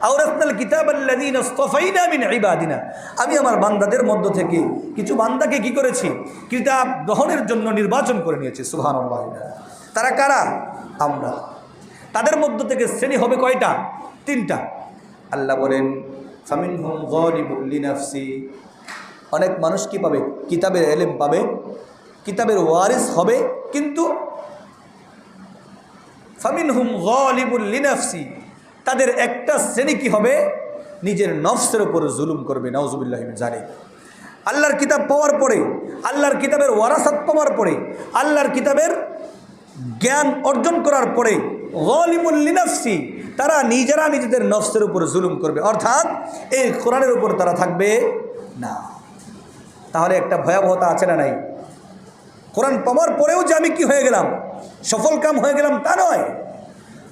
আওরাসনাল কিতাব আল্লাযীনা ইসতাফাইনা মিন ইবাদিনা। আমি আমার বান্দাদের মধ্য থেকে কিছু বান্দাকে কি করেছি? কিতাব গ্রহণের জন্য নির্বাচন করে নিয়েছি, সুবহানাল্লাহ। তারা কারা? আমরা। তাদের মধ্য থেকে শ্রেণি হবে কয়টা? তিনটা। আল্লাহ বলেন, ফামিনহুম যালিমুল লিনাফসি। অনেক মানুষ কি পাবে? কিতাবের এলেম পাবে, কিতাবের ওয়ারিস হবে, কিন্তু ফামিনহুম গলিবুল লিনাফসি। তাদের একটা শ্রেণি কি হবে? নিজের নফসের উপর জুলুম করবে নওজুবিল্লাহ জানে আল্লাহর কিতাব পাওয়ার পরে, আল্লাহর কিতাবের ওয়ারাসাত পাওয়ার পরে, আল্লাহর কিতাবের জ্ঞান অর্জন করার পরে গলিমুল লিনাফসি, তারা নিজেরা নিজেদের নফসের উপর জুলুম করবে। অর্থাৎ এই কোরআনের উপর তারা থাকবে না। তাহলে একটা ভয়াবহতা আছে না নাই? কোরআন পাওয়ার পরেও যে আমি কি হয়ে গেলাম? সফল কাম হয়ে গেলাম তা নয়।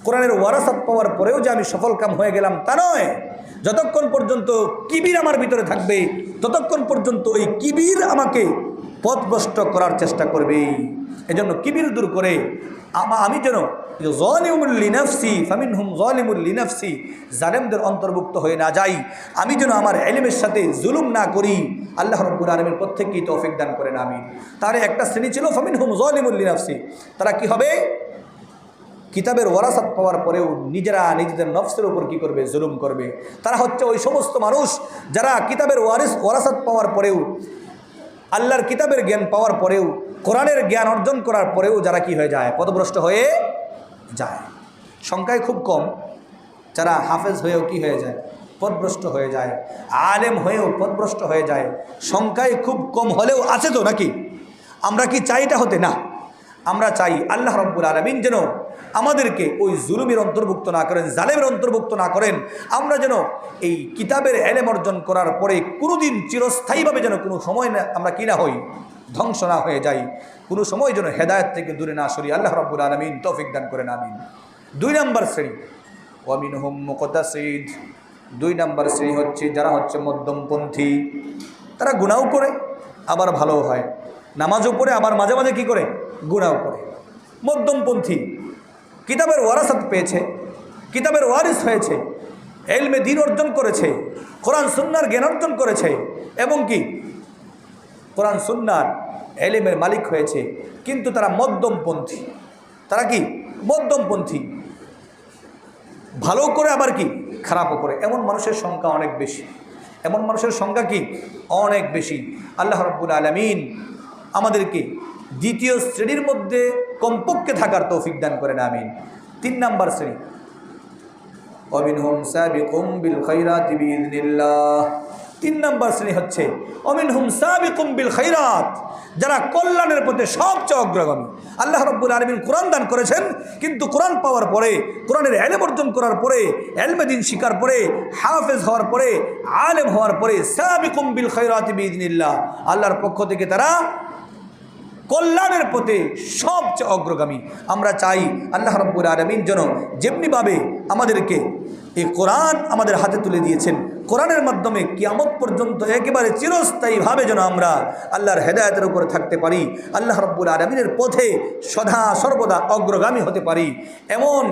কোরআনের ওয়ারাসাত পাওয়ার পরেও যে আমি সফল কাম হয়ে গেলাম তা নয়। যতক্ষণ পর্যন্ত কিবির আমার ভিতরে থাকবে, ততক্ষণ পর্যন্ত ওই কিবির আমাকে পথভ্রষ্ট করার চেষ্টা করবে। এজন্য কিবির দূর করে আমা- যেন জলিমুল লিনাফসি ফামিন হুম জলিমুল লিনাফসি, জালেমদের অন্তর্ভুক্ত হয়ে না যাই, আমি যেন আমার এলিমের সাথে জুলুম না করি, আল্লাহ রব্বুল আলমের প্রত্যেককেই তৌফিক দান করেন আমি তার একটা শ্রেণি ছিল ফামিন হুম জলিমুল লিনাফসি। তারা কি হবে? কিতাবের ওয়ারাসাত পাওয়ার পরেও নিজেরা নিজেদের নফসের উপর কি করবে? জুলুম করবে। তারা হচ্ছে ওই সমস্ত মানুষ যারা কিতাবের ওয়ারিস, ওয়ারাসাত পাওয়ার পরেও, আল্লাহর কিতাবের জ্ঞান পাওয়ার পরেও, কোরআনের জ্ঞান অর্জন করার পরেও যারা কি হয়ে যায়? পদভ্রষ্ট হয়ে যায়। সংখ্যায় খুব কম। যারা হাফেজ হয়েও কি হয়ে যায়? পদভ্রষ্ট হয়ে যায়। আলেম হয়েও পদভ্রষ্ট হয়ে যায়। সংখ্যায় খুব কম হলেও আছে তো নাকি? আমরা কি চাই এটা হতে? না। আমরা চাই আল্লাহ রব্বুল আলমিন যেন আমাদেরকে ওই জুলুমের অন্তর্ভুক্ত না করেন, জালেমের অন্তর্ভুক্ত না করেন। আমরা যেন এই কিতাবের এলেম অর্জন করার পরে কোনোদিন চিরস্থায়ীভাবে যেন কোনো সময় না আমরা কি না হই, ধ্বংস না হয়ে যাই। কোনো সময় যেন হেদায়ত থেকে দূরে না সরি। আল্লাহ রব্বুল আলমিন তৌফিক দান করেন, আমিন। দুই নম্বর শ্রেণি। ওয়ামিন হুম মুকতাসিদ দুই নম্বর শ্রেণি হচ্ছে যারা হচ্ছে মধ্যমপন্থী। তারা গুণাও করে, আবার ভালোও হয়। নামাজও পড়ে, আবার মাঝে মাঝে কী করে? গুণাও করে। মধ্যমপন্থী কিতাবের ওয়ারাসাত পেয়েছে, কিতাবের ওয়ারিস হয়েছে, এলমে দিন অর্জন করেছে, কোরআন সুন্নার জ্ঞান অর্জন করেছে, এবং কি? কোরআন সুন্নার এলিমের মালিক হয়েছে, কিন্তু তারা মধ্যমপন্থী। তারা কি? মধ্যমপন্থী। ভালো করে আবার কি? খারাপও করে। এমন মানুষের সংখ্যা অনেক বেশি। এমন মানুষের সংখ্যা কি? অনেক বেশি। আল্লাহ রব্বুল আলমিন আমাদেরকে দ্বিতীয় শ্রেণির মধ্যে কমপক্ষে থাকার তৌফিক দান করেন, আমিন। তিন নাম্বার শ্রেণি। অমিনহুম সাবিকুম বিল বিইذনিল্লাহ তিন নম্বর শ্রেণি হচ্ছে, অমিনহুম সাবিকুম বিল খৈরাত যারা কল্যাণের পথে সবচেয়ে অগ্রগামী। আল্লাহ রব্বুল আলমিন কোরআন দান করেছেন, কিন্তু কোরআন পাওয়ার পরে, কোরআনের এলেম অর্জন করার পরে, এলমে দিন শিকার পরে, হাফেজ হওয়ার পরে, আলেম হওয়ার পরে, সাবিকুম বিল বিইذনিল্লাহ আল্লাহর পক্ষ থেকে তারা কল্যাণের পথে সবচেয়ে অগ্রগামী। আমরা চাই আল্লাহ রব্বুল আলমিন যেন যেমনিভাবে আমাদেরকে এই কোরআন আমাদের হাতে তুলে দিয়েছেন, কোরআনের মাধ্যমে কিয়ামত পর্যন্ত একেবারে চিরস্থায়ীভাবে যেন আমরা আল্লাহর হেদায়তের উপরে থাকতে পারি, আল্লাহ রব্বুল আলমিনের পথে সদা সর্বদা অগ্রগামী হতে পারি। এমন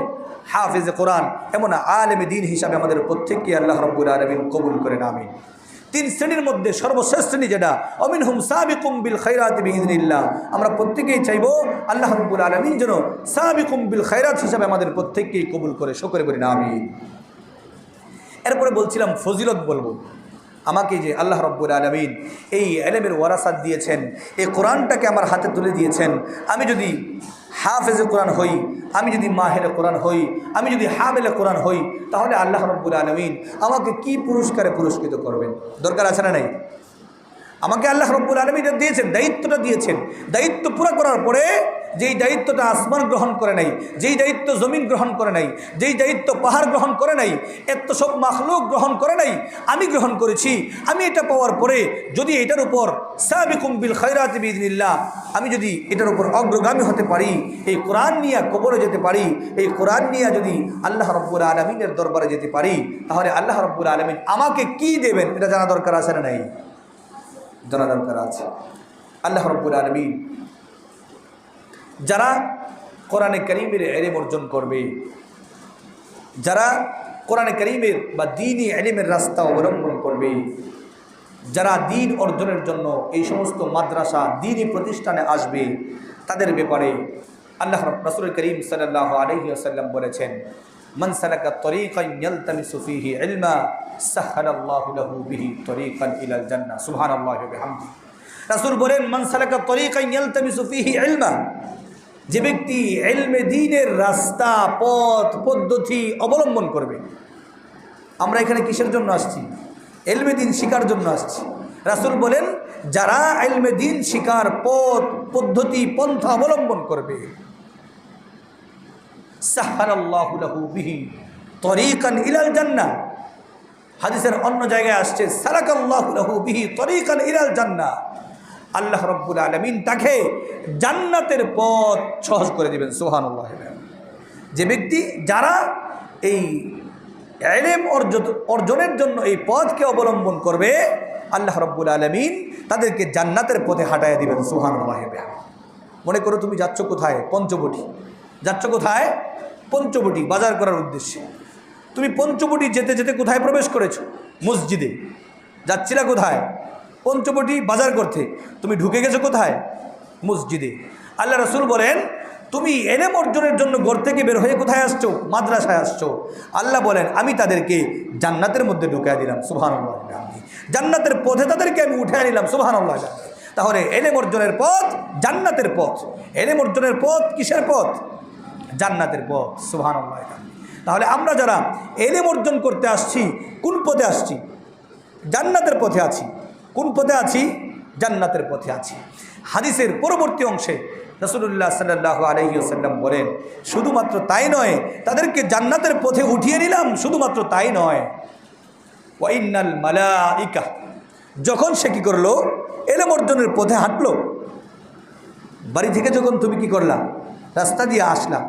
হাফিজে কোরআন, এমন আলেমে দিন হিসাবে আমাদের প্রত্যেককে আল্লাহ রব্বুল আলমিন কবুল করে আমিন। তিন শ্রেণির মধ্যে সর্বশেষ শ্রেণি যেটা? অমিন হুম সাবিকুম্বিল খৈরাত বিহিদিল্লাহ আমরা প্রত্যেকেই চাইব আল্লাহ রব্বুল আলমিন যেন সাবিকুম্বিল খৈরাত হিসাবে আমাদের প্রত্যেককেই কবুল করে, শকরে করি না আমি এরপরে বলছিলাম ফজিলত বলব। আমাকে যে আল্লাহ রব্বুল আলমিন এই এলেমের ওয়ারাসাত দিয়েছেন, এই কোরআনটাকে আমার হাতে তুলে দিয়েছেন, আমি যদি হাফেজে কোরআন হই, আমি যদি মাহেরে কোরআন হই, আমি যদি হামেলে কোরআন হই, তাহলে আল্লাহ রব্বুল আলমিন আমাকে কি পুরস্কারে পুরস্কৃত করবেন? দরকার আছে না নাই? আমাকে আল্লাহ রব্বুল আলমী এটা দিয়েছেন, দায়িত্বটা দিয়েছেন। দায়িত্ব পুরো করার পরে যেই দায়িত্বটা আসমান গ্রহণ করে নাই, যেই দায়িত্ব জমিন গ্রহণ করে নাই, যেই দায়িত্ব পাহাড় গ্রহণ করে নাই, এত সব মাখলুক গ্রহণ করে নাই, আমি গ্রহণ করেছি। আমি এটা পাওয়ার পরে যদি এটার উপর সাবিকুম বিল খৈরাত বিদিনিল্লাহ আমি যদি এটার উপর অগ্রগামী হতে পারি, এই কোরআন নিয়ে কবরে যেতে পারি, এই কোরআন নিয়ে যদি আল্লাহ রব্বুল আলমিনের দরবারে যেতে পারি, তাহলে আল্লাহ রব্বুল আলমিন আমাকে কি দেবেন, এটা জানা দরকার আছে না নাই? জানা দরকার আছে। আল্লাহ রব্বুল আলমী যারা কোরআনে করিমের এলেম অর্জন করবে যারা কোরআনে করিমের বা দিনই এলিমের রাস্তা অবলম্বন করবে যারা দিন অর্জনের জন্য এই সমস্ত মাদ্রাসা দিনই প্রতিষ্ঠানে আসবে তাদের ব্যাপারে আল্লাহ রসুল করিম সাল্লাহ আলহি আসাল্লাম বলেছেন من سلك طريقا يلتمس فيه علما سهل الله له به طريقا الى الجنه سبحان الله وبحمده রাসূল বলেন মান সালাকা তরিকান ইয়ালতামিসু ফিহি ইলমা যে ব্যক্তি ইলমে দ্বীনের রাস্তা, পথ, পদ্ধতি অবলম্বন করবে। আমরা এখানে কিসের জন্য আসছি? এলমে দিন শিকার জন্য আসছি। রাসূল বলেন, যারা এলমে দিন শিকার, পথ, পদ্ধতি, পন্থা অবলম্বন করবে তরিকান ইলাল জান্নাহ। হাদিসের অন্য জায়গায় আসছে, সারাকাল্লাহু লাহু বিহি তরিকান ইলাল জান্নাহ। আল্লাহ রব্বুল আলামিন তাকে জান্নাতের পথ সহজ করে দিবেন, সুবহানাল্লাহ। যে ব্যক্তি যারা এই এলেম অর্জন, অর্জনের জন্য এই পথকে অবলম্বন করবে, আল্লাহ রব্বুল আলমিন তাদেরকে জান্নাতের পথে হাঁটাইয়া দিবেন সুহানুল্লাহ মনে করো তুমি যাচ্ছ কোথায়? পঞ্চবটি। যাচ্ছ কোথায়? পঞ্চবটি, বাজার করার উদ্দেশ্যে। তুমি পঞ্চবটি যেতে যেতে কোথায় প্রবেশ করেছ? মসজিদে। যাচ্ছিলা কোথায়? পঞ্চবটি বাজার করতে। তুমি ঢুকে গেছো কোথায়? মসজিদে। আল্লাহ রসুল বলেন, তুমি এলেম অর্জনের জন্য ঘর থেকে বের হয়ে কোথায় আসছো? মাদ্রাসায় আসছো? আল্লাহ বলেন, আমি তাদেরকে জান্নাতের মধ্যে ঢুকাই দিলাম। সুহান জান্নাতের পথে তাদেরকে আমি উঠে নিলাম। সুহান তাহলে এলেম অর্জনের পথ জান্নাতের পথ। এলেম অর্জনের পথ কিসের পথ? জান্নাতের পথ। সুহান তাহলে আমরা যারা এলেম অর্জন করতে আসছি, কোন পথে আসছি? জান্নাতের পথে আছি। কোন পথে আছি? জান্নাতের পথে আছি। হাদিসের পরবর্তী অংশে রসুল্লাহ সাল্লাহ আলহিউসাল্লাম বলেন, শুধুমাত্র তাই নয়, তাদেরকে জান্নাতের পথে উঠিয়ে নিলাম, শুধুমাত্র তাই নয়। ওয়াইনাল মালাইকা, যখন সে কী করল? এলেম অর্জনের পথে হাঁটলো। বাড়ি থেকে যখন তুমি কি করলা? রাস্তা দিয়ে আসলাম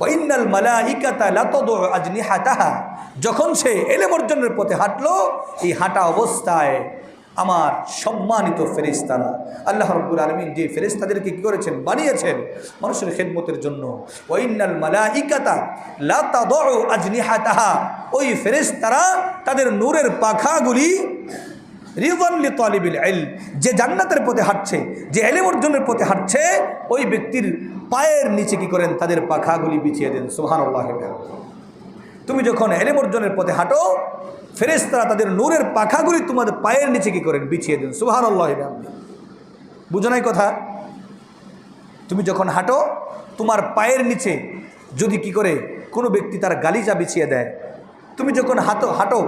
ওয়াইনাল মালাইকাতা লাতদ আজনি হাতাহা যখন সে এলেম অর্জনের পথে হাঁটলো, এই হাঁটা অবস্থায় আমার সম্মানিত ফেরিস্তারা আল্লাহ রব্বুল আলমিন যে ফেরিস্তাদেরকে কী করেছেন? বানিয়েছেন মানুষের খেদমতের জন্য। ওইনাল মালাইকাতা লাতা আজনিহাতাহা। ওই ফেরিস্তারা তাদের নূরের পাখাগুলি রিজনলি তলিবিল এল যে জান্নাতের পথে হাঁটছে, যে এলেম অর্জনের পথে হাঁটছে, ওই ব্যক্তির পায়ের নিচে কি করেন? তাদের পাখাগুলি বিছিয়ে দেন। সোহান তুমি যখন এলেম অর্জনের পথে হাঁটো ফেরেস্তারা তাদের নূরের পাখাগুলি তোমাদের পায়ের নিচে কি করেন? বিছিয়ে দেন। সুহান আল্লাহ বুঝো নাই কথা? তুমি যখন হাঁটো, তোমার পায়ের নিচে যদি কি করে কোনো ব্যক্তি তার গালিচা বিছিয়ে দেয়, তুমি যখন হাঁটো হাঁটো,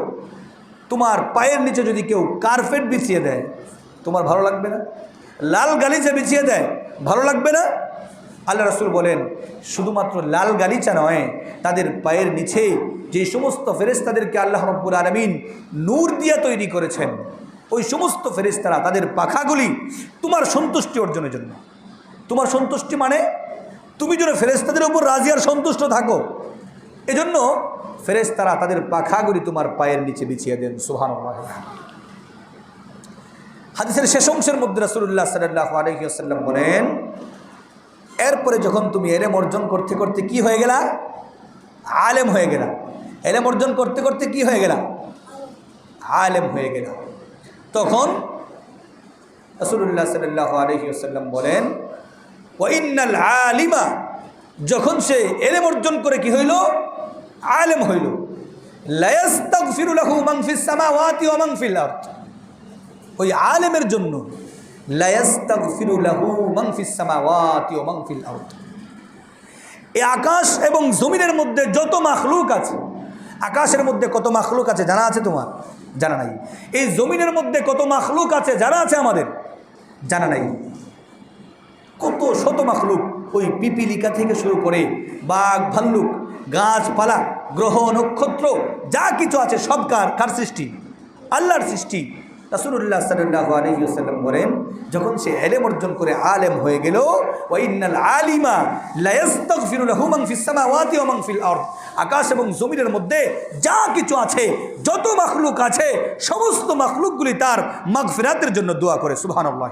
তোমার পায়ের নিচে যদি কেউ কার্পেট বিছিয়ে দেয়, তোমার ভালো লাগবে না? লাল গালিচা বিছিয়ে দেয়, ভালো লাগবে না? আল্লাহ রসুল বলেন, শুধুমাত্র লাল গালিচা নয়, তাদের পায়ের নিচে যে সমস্ত ফেরেস্তাদেরকে আল্লাহ রব্বুল আলমিন নূর দিয়া তৈরি করেছেন, ওই সমস্ত ফেরেস্তারা তাদের পাখাগুলি তোমার সন্তুষ্টি অর্জনের জন্য। তোমার সন্তুষ্টি মানে তুমি যেন ফেরেস্তাদের উপর রাজি আর সন্তুষ্ট থাকো। এজন্য ফেরেস্তারা তাদের পাখাগুলি তোমার পায়ের নিচে বিছিয়ে দেন সোহান হাদিসের শেষ অংশের মধ্যে রাসুল্লাহ সাল্লাহ আলহিউসাল্লাম বলেন এরপরে যখন তুমি এলেম অর্জন করতে করতে কি হয়ে গেলা? আলেম হয়ে গেলা। এলেম অর্জন করতে করতে কি হয়ে গেলা? আলেম হয়ে গেলা। তখন রসুল্লাহ সাল্লাহ আলহিউসাল্লাম বলেন ওয়াইনাল আলিমা, যখন সে এলেম অর্জন করে কি হইল? আলেম হইল। লায়াস্তাগফিরুলাহু মান ফিস সামাওয়াতি ওয়া মান ফিল আরদ। ওই আলেমের জন্য আকাশ এবং জমিনের মধ্যে যত মাখলুক আছে, আকাশের মধ্যে কত মাখলুক আছে জানা আছে তোমার? জানা নাই। এই জমিনের মধ্যে কত মাখলুক আছে জানা আছে আমাদের? জানা নাই। কত শত মাখলুক ওই পিপিলিকা থেকে শুরু করে বাঘ, ভাল্লুক, গাছপালা, গ্রহ, নক্ষত্র, যা কিছু আছে সব কার কার সৃষ্টি? আল্লাহর সৃষ্টি। রাসুল্লাহ সাল্লাহ আলহিউসাল্লাম বলেন, যখন সে এলেম অর্জন করে আলেম হয়ে গেল ওয়াইনাল আলিমা লায়াস্তাগফিরু লাহু মান ফিস সামাওয়াতি ওয়া মান ফিল আরদ। আকাশ এবং জমিনের মধ্যে যা কিছু আছে, যত মাখলুক আছে, সমস্ত মাখলুকগুলি তার মাগফিরাতের জন্য দোয়া করে। সুবহানাল্লাহ।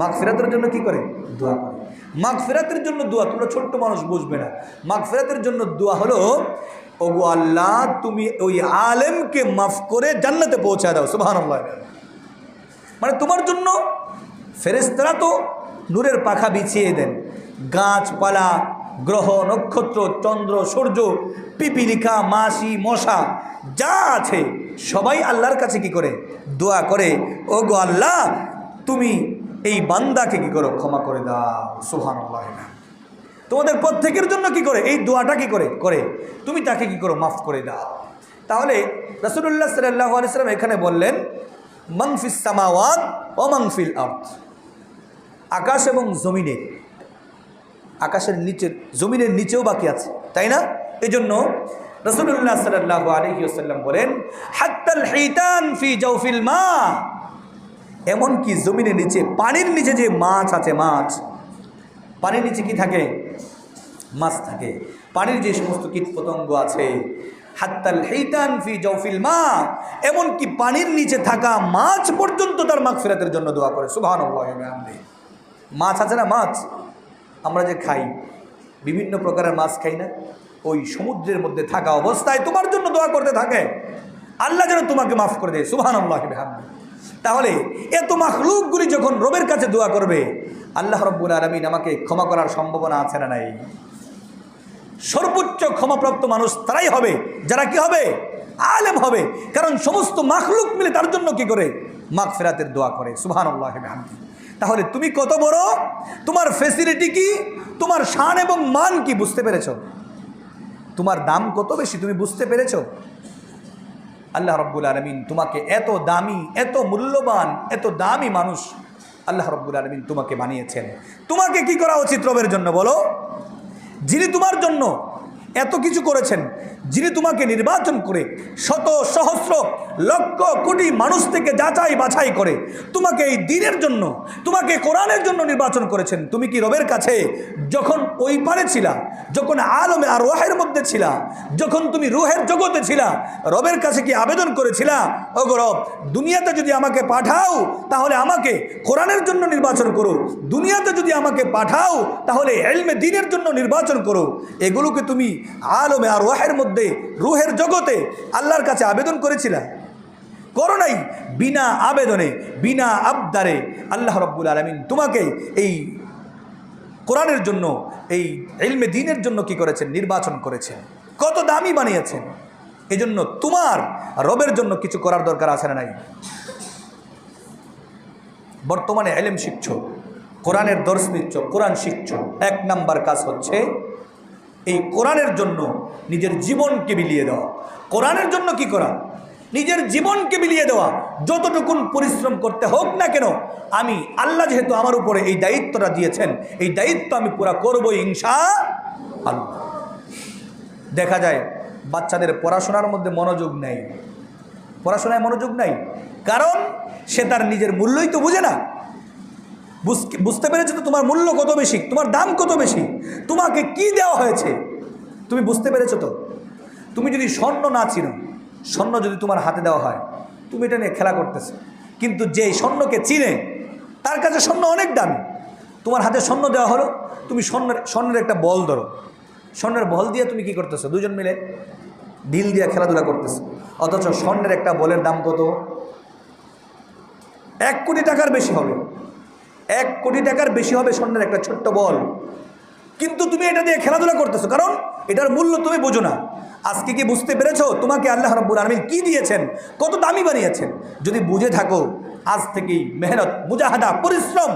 মাগফিরাতের জন্য কি করে? দোয়া করে। মাগফিরাতের জন্য দোয়া, তোমরা ছোট্ট মানুষ বুঝবে না। মাগফিরাতের জন্য দোয়া হলো, ওগো আল্লাহ, তুমি ওই আলেমকে মাফ করে জান্নাতে পৌঁছা দাও, সুবহানাল্লাহ। মানে তোমার জন্য ফেরেস্তারা তো নূরের পাখা বিছিয়ে দেন। গাছপালা, গ্রহ, নক্ষত্র, চন্দ্র, সূর্য পিপিলিকা মাসি, মশা, যা আছে, সবাই আল্লাহর কাছে কি করে? দোয়া করে ও গো আল্লাহ, তুমি এই বান্দাকে কি করো? ক্ষমা করে দাও। সুহান তোমাদের প্রত্যেকের জন্য কি করে? এই দোয়াটা কি করে? করে। তুমি তাকে কি করো? মাফ করে দাও। তাহলে রসুল্লাহ সাল্লাহ আলিয়াল্লাম এখানে বললেন মংফিস সামাওয়াত ও মংফিল আর্থ আকাশ এবং জমিনে, আকাশের নিচে, জমিনের নিচেও বাকি আছে, তাই না? এই জন্য রসুল্লাহ সাল্লাহ আলহিউসাল্লাম বলেন, হাত্তাল হিতান ফি জৌফিল মা। এমনকি জমিনের নিচে, পানির নিচে যে মাছ আছে মাছ, পানির নিচে কি থাকে? মাছ থাকে। পানির যে সমস্ত কীট পতঙ্গ আছে, হাত্তাল হেইতান ফি জৌফিল মা, এমনকি পানির নিচে থাকা মাছ পর্যন্ত তার মাছ ফেরাতের জন্য দোয়া করে। সুভান মাছ আছে না মাছ? আমরা যে খাই, বিভিন্ন প্রকারের মাছ খাই না, ওই সমুদ্রের মধ্যে থাকা অবস্থায় তোমার জন্য দোয়া করতে থাকে। আল্লাহ যেন তোমাকে মাফ করে দেয়। সুভান আল্লাহ তাহলে এত মাখলুকগুলি যখন রবের কাছে দোয়া করবে, আল্লাহ রব্বুল আলমিন আমাকে ক্ষমা করার সম্ভাবনা আছে না নাই? সর্বোচ্চ ক্ষমাপ্রাপ্ত মানুষ তারাই হবে। যারা কি হবে? আলেম হবে। কারণ সমস্ত মাখলুক মিলে তার জন্য কি করে? মাখ ফেরাতের দোয়া করে। সুহান আল্লাহ তাহলে তুমি কত বড়? তোমার ফেসিলিটি কি? তোমার শান এবং মান কি? বুঝতে পেরেছ? তোমার দাম কত বেশি? তুমি বুঝতে পেরেছ? আল্লাহ রব্বুল আলমিন তোমাকে এত দামি, এত মূল্যবান, এত দামি মানুষ আল্লাহ রব্বুল আলমিন তোমাকে বানিয়েছেন। তোমাকে কি করা উচিত রবের জন্য বলো? যিনি তোমার জন্য এত কিছু করেছেন যিনি তোমাকে নির্বাচন করে শত সহস্র লক্ষ কোটি মানুষ থেকে যাচাই বাছাই করে, তোমাকে এই দিনের জন্য, তোমাকে কোরআনের জন্য নির্বাচন করেছেন। তুমি কি রবের কাছে যখন ওই পারে ছিলা, যখন আলমে আর রোহের মধ্যে ছিলা, যখন তুমি রুহের জগতে ছিলা, রবের কাছে কি আবেদন করেছিলা? ও রব, দুনিয়াতে যদি আমাকে পাঠাও, তাহলে আমাকে কোরআনের জন্য নির্বাচন করো। দুনিয়াতে যদি আমাকে পাঠাও, তাহলে এলমে দিনের জন্য নির্বাচন করো। এগুলোকে তুমি আলমে আর ওয়াহের মধ্যে রুহের জগতে আল্লাহর কাছে আবেদন করেছিলা। করো নাই বিনা আবেদনে, বিনা আবদারে আল্লাহ রব্বুল আলমিন তোমাকে এই কোরআনের জন্য, এই এলমে দিনের জন্য কি করেছেন? নির্বাচন করেছেন। কত দামি বানিয়েছেন। এজন্য তোমার রবের জন্য কিছু করার দরকার আছে না নাই? বর্তমানে এলেম শিখছ, কোরআনের দর্শ নিচ্ছ, কোরআন শিখছ। এক নাম্বার কাজ হচ্ছে এই কোরআনের জন্য নিজের জীবনকে বিলিয়ে দেওয়া। কোরআনের জন্য কি করা? নিজের জীবনকে বিলিয়ে দেওয়া। যতটুকুন পরিশ্রম করতে হোক না কেন, আমি আল্লাহ যেহেতু আমার উপরে এই দায়িত্বটা দিয়েছেন, এই দায়িত্ব আমি পুরা করব ইনশা আল্লাহ। দেখা যায় বাচ্চাদের পড়াশোনার মধ্যে মনোযোগ নেই। পড়াশোনায় মনোযোগ নাই। কারণ সে তার নিজের মূল্যই তো বুঝে না। বুঝতে পেরেছ তো তোমার মূল্য কত বেশি? তোমার দাম কত বেশি? তোমাকে কি দেওয়া হয়েছে? তুমি বুঝতে পেরেছ তো? তুমি যদি স্বর্ণ না চিনো, স্বর্ণ যদি তোমার হাতে দেওয়া হয়, তুমি এটা নিয়ে খেলা করতেছো। কিন্তু যে স্বর্ণকে চিনে, তার কাছে স্বর্ণ অনেক দামি। তোমার হাতে স্বর্ণ দেওয়া হলো, তুমি স্বর্ণের স্বর্ণের একটা বল ধরো। স্বর্ণের বল দিয়ে তুমি কি করতেছো? দুজন মিলে ঢিল দিয়ে খেলাধুলা করতেছো। অথচ স্বর্ণের একটা বলের দাম কত? এক কোটি টাকার বেশি হবে। এক কোটি টাকার বেশি হবে স্বর্ণের একটা ছোট্ট বল। কিন্তু তুমি এটা দিয়ে খেলাধুলা করতেছো, কারণ এটার মূল্য তুমি বোঝো না। আজকে কি বুঝতে পেরেছ? তোমাকে আল্লাহ রব্বুল আলমিন কি দিয়েছেন? কত দামি বানিয়েছেন? যদি বুঝে থাকো, আজ থেকেই মেহনত, মুজাহাদা, পরিশ্রম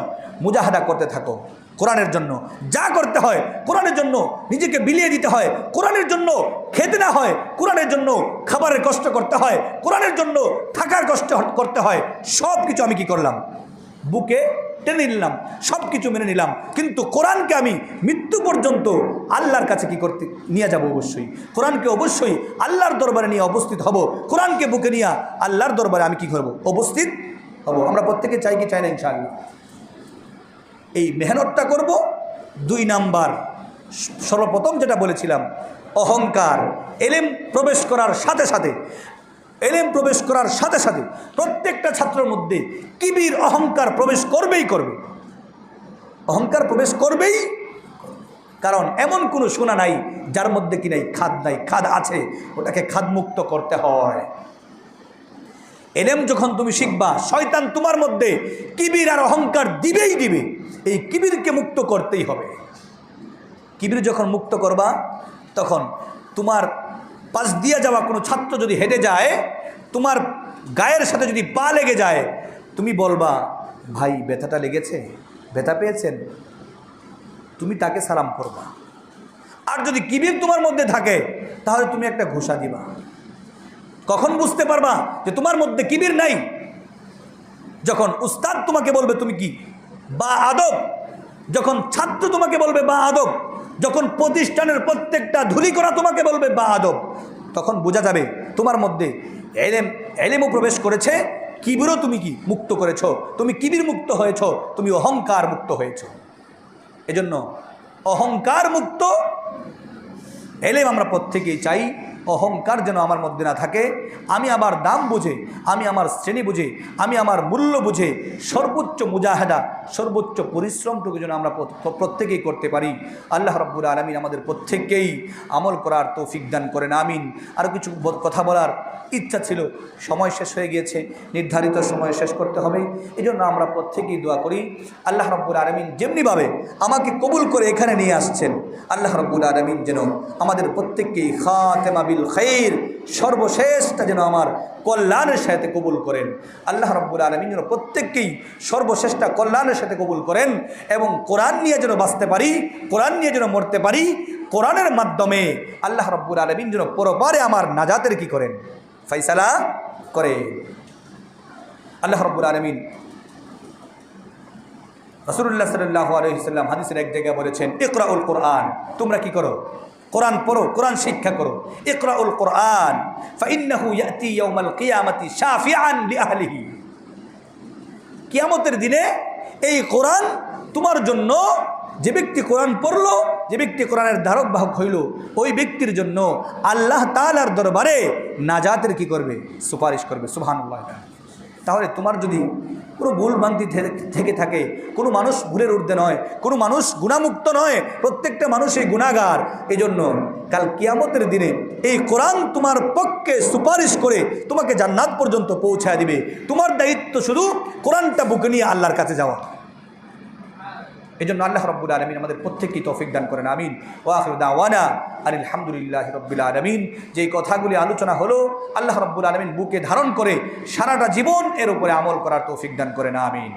মুজাহাদা করতে থাকো। কোরআনের জন্য যা করতে হয়, কোরআনের জন্য নিজেকে বিলিয়ে দিতে হয়, কোরআনের জন্য খেতে না হয়, কোরআনের জন্য খাবারের কষ্ট করতে হয়, কোরআনের জন্য থাকার কষ্ট করতে হয় সব কিছু আমি কি করলাম? বুকে টেনে নিলাম সব কিছু মেনে নিলাম। কিন্তু কোরআনকে আমি মৃত্যু পর্যন্ত আল্লাহর কাছে কি করতে, নিয়ে যাব অবশ্যই। কোরআনকে অবশ্যই আল্লাহর দরবারে নিয়ে অবস্থিত হব। কোরআনকে বুকে নিয়ে আল্লাহর দরবারে আমি কি করব? অবস্থিত হব। আমরা প্রত্যেকে চাই কি, চাই না, ইনশাআল্লাহ। এই মেহনতটা করব। দুই নাম্বার, সর্বপ্রথম যেটা বলেছিলাম, অহংকার, এলেম প্রবেশ করার সাথে সাথে এলেম প্রবেশ করার সাথে সাথে প্রত্যেকটা ছাত্রের মধ্যে কিবির অহংকার প্রবেশ করবেই করবে। অহংকার প্রবেশ করবেই কারণ এমন কোনো সোনা নাই যার মধ্যে কি নাই খাদ নাই, খাদ আছে, ওটাকে খাদমুক্ত করতে হয়। এলেম যখন তুমি শিখবা, শয়তান তোমার মধ্যে কিবির আর অহংকার দিবেই দিবে। এই কিবিরকে মুক্ত করতেই হবে। কিবির যখন মুক্ত করবা, তখন তোমার পাশ দিয়ে যাওয়া কোনো ছাত্র যদি হেঁটে যায়, তোমার গায়ের সাথে যদি পা লেগে যায়, তুমি বলবা, ভাই, ব্যথাটা লেগেছে, ব্যথা পেয়েছেন, তুমি তাকে সালাম করবা। আর যদি কিবির তোমার মধ্যে থাকে, তাহলে তুমি একটা ঘোষা দিবা। কখন বুঝতে পারবা যে তোমার মধ্যে কিবির নাই? যখন উস্তাদ তোমাকে বলবে তুমি কি? বা আদব। যখন ছাত্র তোমাকে বলবে, বা আদব। যখন প্রতিষ্ঠানের প্রত্যেকটা ধুলি করা তোমাকে বলবে, বা আদব। তখন বোঝা যাবে তোমার মধ্যে এলেম, এলেমও প্রবেশ করেছে। কিবিরও তুমি কি মুক্ত করেছ? তুমি কিবির মুক্ত হয়েছ? তুমি অহংকার মুক্ত হয়েছ। এজন্য অহংকার মুক্ত এলেম আমরা প্রত্যেকেই চাই। অহংকার যেন আমার মধ্যে না থাকে, আমি আমার দাম বুঝে, আমি আমার শ্রেণি বুঝে, আমি আমার মূল্য বুঝে সর্বোচ্চ মুজাহেদা, সর্বোচ্চ পরিশ্রমটুকু যেন আমরা প্রত্যেকেই করতে পারি। আল্লাহ রব্বুল আলমিন আমাদের প্রত্যেককেই আমল করার তৌফিক দান করেন, আমিন। আর কিছু কথা বলার ইচ্ছা ছিল, সময় শেষ হয়ে গিয়েছে, নির্ধারিত সময় শেষ করতে হবে এই জন্য আমরা প্রত্যেকেই দোয়া করি, আল্লাহ রব্বুল আলমিন যেমনিভাবে আমাকে কবুল করে এখানে নিয়ে আসছেন, আল্লাহ রব্বুল আলমিন যেন আমাদের প্রত্যেককেই খাতেমা বিল খৈর সর্বশেষটা যেন আমার কল্যাণের সাথে কবুল করেন, আল্লাহ রব্বুল আলমিন যেন প্রত্যেককেই সর্বশেষটা কল্যাণের সাথে কবুল করেন এবং কোরআন নিয়ে যেন বাঁচতে পারি, কোরআন নিয়ে যেন মরতে পারি, কোরআনের মাধ্যমে আল্লাহ রব্বুল আলমিন যেন পরপারে আমার নাজাতের কি করেন। ফাইসালা করে। আল্লাহ রব্বুল আলমিন রসুল্লাহ সাল্লাহ আলহিসাল্লাম হাদিসের এক জায়গায় বলেছেন, ইকরাউল কোরআন। তোমরা কি করো? কোরআন পড়ো, কোরআন শিক্ষা করো। ইকরাউল কোরআন লিআহলিহি। কিয়ামতের দিনে এই কোরআন তোমার জন্য যে ব্যক্তি কোরআন পড়ল, যে ব্যক্তি কোরআনের ধারক বাহক হইল, ওই ব্যক্তির জন্য আল্লাহ তালার দরবারে নাজাতের কি করবে? সুপারিশ করবে, সুবহানাল্লাহ। তাহলে তোমার যদি কোনো ভুল ভ্রান্তি থেকে থাকে, কোনো মানুষ ভুলের ঊর্ধ্বে নয়, কোনো মানুষ গুণামুক্ত নয়, প্রত্যেকটা মানুষই গুণাগার এই জন্য কাল কিয়ামতের দিনে এই কোরআন তোমার পক্ষে সুপারিশ করে তোমাকে জান্নাত পর্যন্ত পৌঁছায় দিবে। তোমার দায়িত্ব শুধু কোরআনটা বুকে নিয়ে আল্লাহর কাছে যাওয়া। এই জন্য আল্লাহ রব্বুল আলমিন আমাদের প্রত্যেককে তৌফিক দান করেন, আমিন। ও আখরুদাওয়ানা আলহামদুলিল্লাহ রব্বুল আলমিন। যেই কথাগুলি আলোচনা হলো, আল্লাহ রব্বুল আলমিন বুকে ধারণ করে সারাটা জীবন এর উপরে আমল করার তৌফিক দান করেন, আমিন।